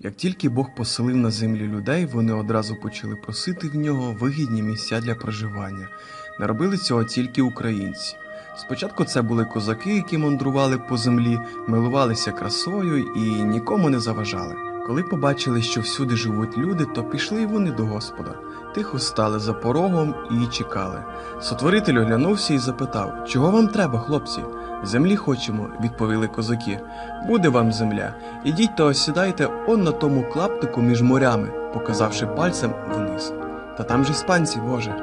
Як тільки Бог поселив на землі людей, вони одразу почали просити в нього вигідні місця для проживання. Не робили цього тільки українці. Спочатку це були козаки, які мандрували по землі, милувалися красою і нікому не заважали. Коли побачили, що всюди живуть люди, то пішли й вони до Господа. Тихо стали за порогом і чекали. Сотворитель оглянувся і запитав: Чого вам треба, хлопці? Землі хочемо, відповіли козаки. Буде вам земля. Ідіть та осідайте он на тому клаптику між морями, показавши пальцем вниз. Та там же іспанці, Боже.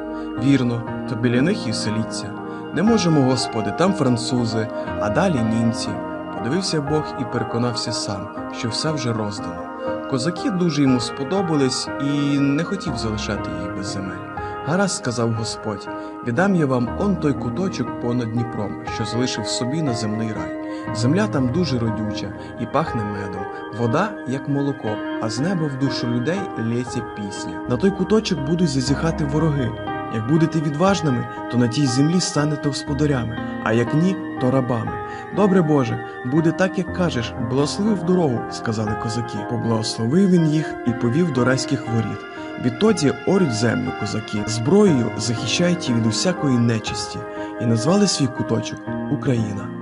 Вірно, то біля них і вселіться. Не можемо, Господи, там французи, а далі німці. Подивився Бог і переконався сам, що все вже роздано. Козаки дуже йому сподобались і не хотів залишати їх без земель. Гаразд, сказав Господь, віддам я вам он той куточок понад Дніпром, що залишив собі на земний рай. Земля там дуже родюча і пахне медом, вода як молоко, а з неба в душу людей лється пісня. На той куточок будуть зазіхати вороги. Як будете відважними, то на тій землі станете господарями, а як ні, то рабами. Добре Боже, буде так, як кажеш, благословив дорогу, сказали козаки. Поблагословив він їх і повів до райських воріт. Відтоді орють землю козаки, зброєю захищають її від усякої нечисті, і назвали свій куточок Україна.